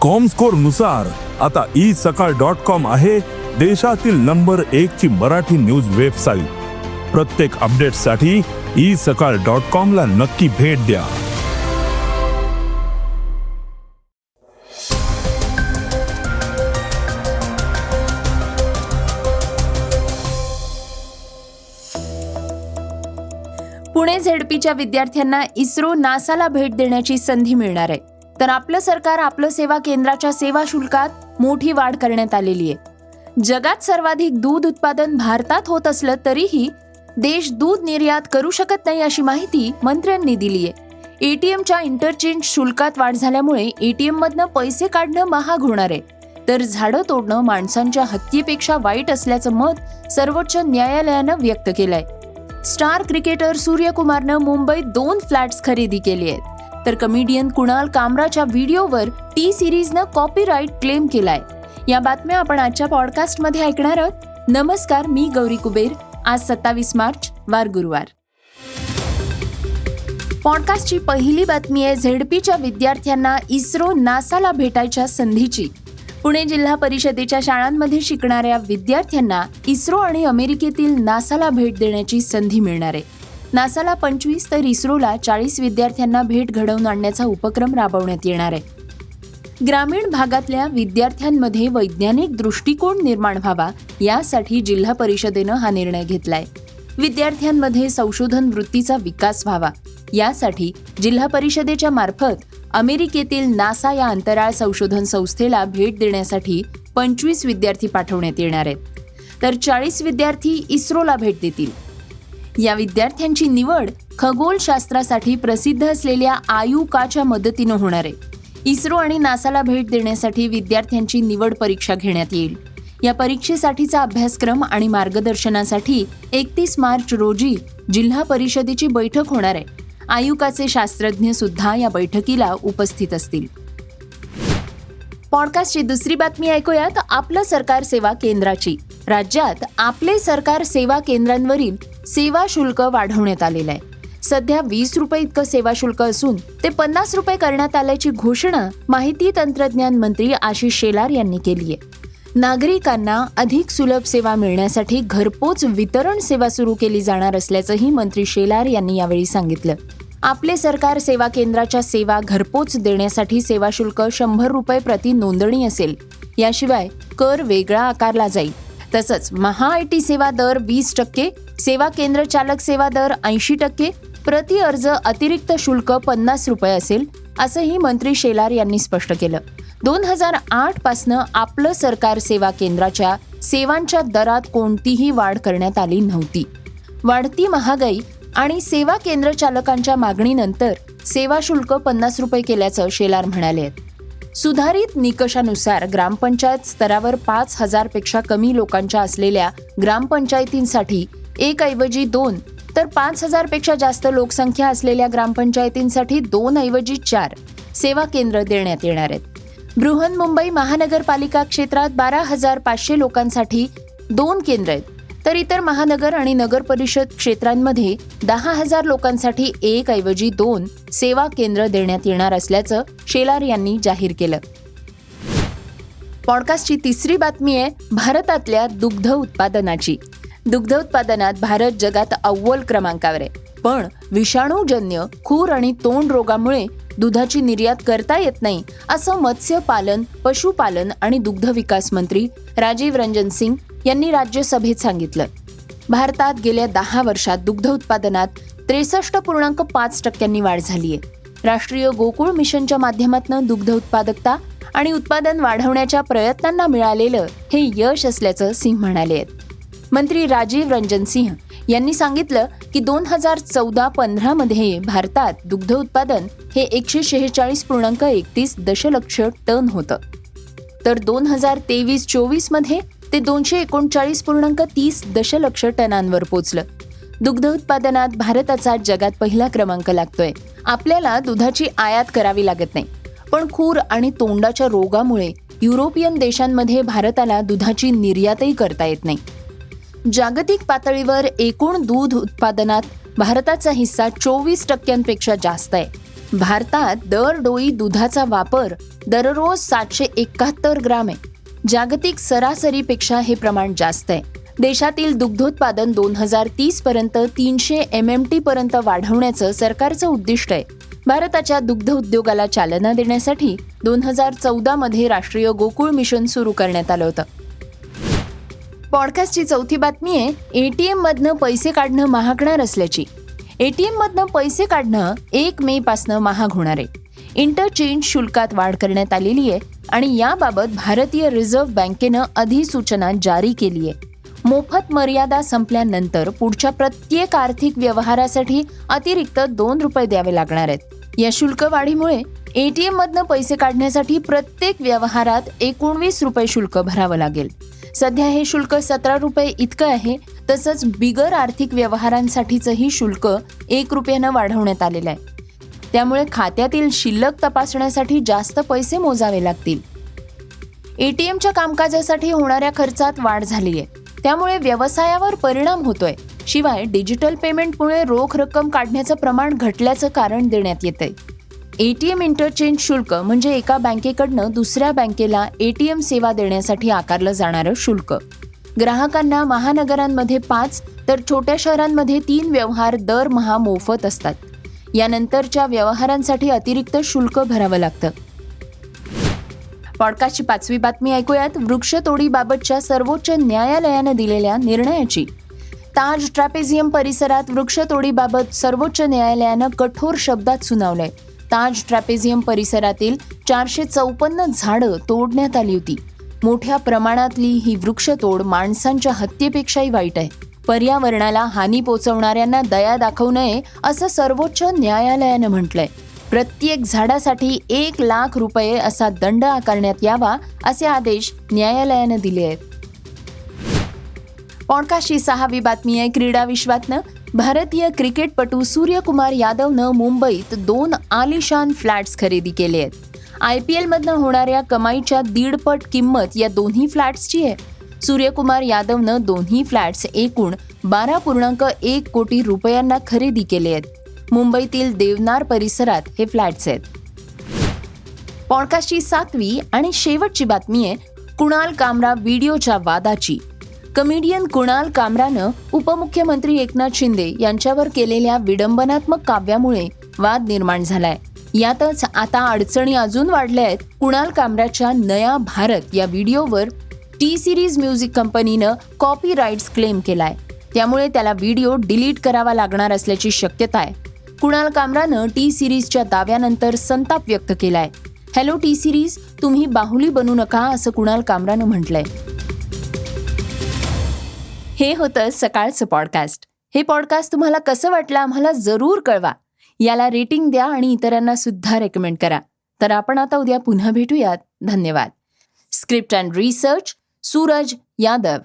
कॉमस्कोरनुसार आता ई सकाळ dot com आहे देशातील नंबर एक ची मराठी न्यूज वेबसाईट प्रत्येक अपडेटसाठी ई सकाळ डॉट कॉम ला नक्की भेट द्या. पुणे झेडपीच्या विद्यार्थ्यांना इस्रो नासाला भेट देण्याची संधी मिळणार आहे. तर आपलं सरकार आपलं सेवा केंद्राच्या सेवा शुल्कात मोठी वाढ करण्यात आलेली आहे. जगात सर्वाधिक दूध उत्पादन भारतात होत असलं तरीही देश दूध निर्यात करू शकत नाही अशी माहिती मंत्र्यांनी दिली आहे. एटीएमच्या इंटरचेंज शुल्कात वाढ झाल्यामुळे एटीएम मधनं पैसे काढणं महाग होणार आहे. तर झाडं तोडणं माणसांच्या हत्येपेक्षा वाईट असल्याचं मत सर्वोच्च न्यायालयानं व्यक्त केलंय. स्टार क्रिकेटर सूर्यकुमारनं मुंबईत दोन फ्लॅट्स खरेदी केले आहेत. तर कमेडियन कुणाल कामराच्या व्हिडिओवर टी सिरीजनं कॉपीराईट क्लेम केलाय. या बातम्या आपण आजच्या पॉडकास्टमध्ये ऐकणार आहोत. नमस्कार मी गौरी कुबेर. आज सत्तावीस मार्च वार गुरुवार. पॉडकास्टची पहिली बातमी आहे झेडपीच्या विद्यार्थ्यांना इस्रो नासाला भेटायच्या संधीची. पुणे जिल्हा परिषदेच्या शाळांमध्ये शिकणाऱ्या विद्यार्थ्यांना इस्रो आणि अमेरिकेतील नासाला भेट देण्याची संधी मिळणार आहे. नासाला पंचवीस तर इस्रोला चाळीस विद्यार्थ्यांना भेट घडवून आणण्याचा उपक्रम राबवण्यात येणार आहे. ग्रामीण भागातल्या विद्यार्थ्यांमध्ये वैज्ञानिक दृष्टिकोन निर्माण व्हावा यासाठी जिल्हा परिषदेनं हा निर्णय घेतलाय. विद्यार्थ्यांमध्ये संशोधन वृत्तीचा विकास व्हावा यासाठी जिल्हा परिषदेच्या मार्फत अमेरिकेतील नासा या अंतराळ संशोधन संस्थेला भेट देण्यासाठी पंचवीस विद्यार्थी पाठवण्यात येणार आहेत. तर चाळीस विद्यार्थी इस्रोला भेट देतील. या विद्यार्थ्यांची निवड खगोलशास्त्रासाठी प्रसिद्ध असलेल्या आयुकाच्या मदतीनं होणार आहे. इस्रो आणि नासाला भेट देण्यासाठी विद्यार्थ्यांची निवड परीक्षा घेण्यात येईल. या परीक्षेसाठीचा अभ्यासक्रम आणि मार्गदर्शनासाठी एकतीस मार्च रोजी जिल्हा परिषदेची बैठक होणार आहे. आयुकाचे शास्त्रज्ञ सुद्धा या बैठकीला उपस्थित असतील. पॉडकास्टची दुसरी बातमी ऐकूयात. आपलं सरकार सेवा केंद्राची. राज्यात आपले सरकार सेवा केंद्रांवरील सेवा शुल्क वाढवण्यात आलेलं आहे. सध्या वीस रुपये इतकं सेवा शुल्क असून ते पन्नास रुपये करण्यात आल्याची घोषणा माहिती तंत्रज्ञान मंत्री आशिष शेलार यांनी केली आहे नागरिकांना अधिक सुलभ सेवा मिळण्यासाठी घरपोच वितरण सेवा सुरू केली जाणार असल्याचंही मंत्री शेलार यांनी यावेळी सांगितलं. आपले सरकार सेवा केंद्राच्या सेवा घरपोच देण्यासाठी सेवा शुल्क शंभर रुपये प्रति नोंदणी असेल. याशिवाय कर वेगळा आकारला जाईल. तसंच महा आय टी सेवा दर वीस टक्के सेवा केंद्र चालक सेवा दर ऐंशी टक्के प्रति अर्ज अतिरिक्त शुल्क पन्नास रुपये असेल असंही मंत्री शेलार यांनी स्पष्ट केलं. दोन हजार आठ पासनं आपलं सरकार सेवा केंद्राच्या सेवांच्या दरात कोणतीही वाढ करण्यात आली नव्हती. वाढती महागाई आणि सेवा केंद्र चालकांच्या मागणीनंतर सेवा शुल्क पन्नास रुपये केल्याचं शेलार म्हणाले आहेत. सुधारित निकषानुसार ग्रामपंचायत स्तरावर पाच हजारपेक्षा कमी लोकांच्या असलेल्या ग्रामपंचायतींसाठी एक ऐवजी दोन. तर पाच हजारपेक्षा जास्त लोकसंख्या असलेल्या ग्रामपंचायतींसाठी दोन ऐवजी चार सेवा केंद्र देण्यात येणार आहेत. बृहन्मुंबई महानगरपालिका क्षेत्रात बारा हजार पाचशे लोकांसाठी दोन केंद्र आहेत. तर इतर महानगर आणि नगर परिषद क्षेत्रांमध्ये दहा हजार लोकांसाठी एक ऐवजी दोन सेवा केंद्र देण्यात येणार असल्याचं शेलार यांनी जाहीर केलं. पॉडकास्टची तिसरी बातमी आहे भारतातल्या दुग्ध उत्पादनाची. दुग्ध उत्पादनात भारत जगात अव्वल क्रमांकावर आहे. पण विषाणूजन्य खूर आणि तोंड रोगामुळे दुधाची निर्यात करता येत नाही असं मत्स्यपालन पशुपालन आणि दुग्ध विकास मंत्री राजीव रंजन सिंग यांनी राज्यसभेत सांगितलं. भारतात गेल्या दहा वर्षात दुग्ध उत्पादनात त्रेसष्ट पूर्णांक पाच टक्क्यांनी वाढ झाली आहे. राष्ट्रीय गोकुळ मिशनच्या माध्यमातून दुग्ध उत्पादकता आणि उत्पादन वाढवण्याच्या प्रयत्नांना मिळालेलं हे यश असल्याचं सिंह म्हणाले आहेत. मंत्री राजीव रंजन सिंह यांनी सांगितलं की दोन हजार चौदा पंधरा मध्ये भारतात दुग्ध उत्पादन हे एकशे शेहेचाळीस पूर्णांक एकतीस दशलक्ष टन होतं. तर दोन हजार तेवीस चोवीसमध्ये ते दोनशे एकोणचाळीस पूर्णांक तीस दशलक्ष टनांवर पोचलं. दुग्ध उत्पादनात भारताचा जगात पहिला क्रमांक लागतोय. आपल्याला दुधाची आयात करावी लागत नाही. पण खूर आणि तोंडाच्या रोगामुळे युरोपियन देशांमध्ये भारताला दुधाची निर्यातही करता येत नाही. जागतिक पातळीवर एकूण दूध उत्पादनात भारताचा हिस्सा चोवीस टक्क्यांपेक्षा जास्त आहे. भारतात दर डोई दुधाचा वापर दररोज सातशे एकाहत्तर ग्राम आहे. जागतिक सरासरीपेक्षा हे प्रमाण जास्त आहे. देशातील दुग्धोत्पादन दोन हजार तीस पर्यंत तीनशे एम एम टी पर्यंत वाढवण्याचं सरकारचं उद्दिष्ट आहे. भारताच्या दुग्ध उद्योगाला चालना देण्यासाठी दोन हजार चौदामध्ये राष्ट्रीय गोकुळ मिशन सुरू करण्यात आलं होतं. पॉडकास्टची चौथी बातमी आहे एटीएम मधनं पैसे काढणं महागणार असल्याची. एटीएम मधनं पैसे काढणं एक मे पासनं महाग होणार आहे. इंटरचेंज शुल्कात वाढ करण्यात आलेली आहे आणि याबाबत भारतीय रिझर्व्ह बँकेनं अधिसूचना जारी केली आहे. मोफत मर्यादा संपल्यानंतर पुढच्या प्रत्येक आर्थिक व्यवहारासाठी अतिरिक्त दोन रुपये द्यावे लागणार आहेत. या शुल्क वाढीमुळे एटीएम मधनं पैसे काढण्यासाठी प्रत्येक व्यवहारात एकोणवीस रुपये शुल्क भरावं लागेल. सध्या हे शुल्क सतरा रुपये इतकं आहे. तसंच बिगर आर्थिक व्यवहारांसाठीचंही शुल्क एक रुपयानं वाढवण्यात आलेलं आहे. त्यामुळे खात्यातील शिल्लक तपासण्यासाठी जास्त पैसे मोजावे लागतील. एटीएमच्या कामकाजासाठी होणाऱ्या खर्चात वाढ झाली आहे त्यामुळे व्यवसायावर परिणाम होतोय. शिवाय डिजिटल पेमेंटमुळे रोख रक्कम काढण्याचं प्रमाण घटल्याचं कारण देण्यात येतंय. एटीएम इंटरचेंज शुल्क म्हणजे एका बँकेकडनं दुसऱ्या बँकेला एटीएम सेवा देण्यासाठी आकारलं जाणारं शुल्क. ग्राहकांना महानगरांमध्ये पाच तर छोट्या शहरांमध्ये तीन व्यवहार दरमहा मोफत असतात. यानंतरच्या व्यवहारांसाठी अतिरिक्त शुल्क भरावं लागतं. पॉडकास्टची पाचवी बातमी ऐकूयात. वृक्षतोडीबाबतच्या सर्वोच्च न्यायालयानं दिलेल्या निर्णयाची. ताज ट्रॅपेझियम परिसरात वृक्षतोडीबाबत सर्वोच्च न्यायालयानं कठोर शब्दात सुनावलंय. ताज ट्रॅपेझियम परिसरातील चारशे चौपन्न झाडं तोडण्यात आली होती. मोठ्या प्रमाणातली ही वृक्षतोड माणसांच्या हत्येपेक्षाही वाईट आहे. पर्यावरणाला हानी पोचवणाऱ्यांना दया दाखवू नये असं सर्वोच्च न्यायालयानं म्हटलंय. प्रत्येक झाडासाठी एक लाख रुपये असा दंड आकारण्यात यावा असे आदेश न्यायालयानं दिले आहेत. पॉडकास्टची सहावी बातमी आहे क्रीडा विश्वातनं. भारतीय क्रिकेटपटू सूर्यकुमार यादवनं मुंबईत दोन आलिशान फ्लॅट्स खरेदी केले आहेत. आय पी एलमधनं होणाऱ्या कमाईच्या दीडपट किंमत या दोन्ही फ्लॅट्सची आहे. सूर्यकुमार यादवनं दोन्ही फ्लॅट्स एकूण बारा पूर्णांक एक कोटी रुपयांना खरेदी केले आहेत. मुंबईतील देवनार परिसरात हे फ्लॅट्स आहेत. पॉडकास्टची सातवी आणि शेवटची बातमी आहे कुणाल कामरा व्हिडिओच्या वादाची. कमेडियन कुणाल कामरानं उपमुख्यमंत्री एकनाथ शिंदे यांच्यावर केलेल्या विडंबनात्मक काव्यामुळे वाद निर्माण झालाय. यातच आता अडचणी अजून वाढल्या आहेत. कुणाल कामराच्या नया भारत या व्हिडिओवर टी सिरीज म्युझिक कंपनीनं कॉपी राईट्स क्लेम केलाय. त्यामुळे त्याला व्हिडिओ डिलीट करावा लागणार असल्याची शक्यता आहे. कुणाल कामरानं टी सिरीजच्या दाव्यानंतर संताप व्यक्त केलाय. हॅलो टी सिरीज तुम्ही बाहुली बनू नका असं कुणाल कामरानं म्हटलंय. हे होतं सकाळचं पॉडकास्ट हे पॉडकास्ट तुम्हाला कसं वाटलं आम्हाला जरूर कळवा. याला रेटिंग द्या आणि इतरांना सुद्धा रेकमेंड करा. तर आपण आता उद्या पुन्हा भेटूयात. धन्यवाद. Script and research Suraj Yadav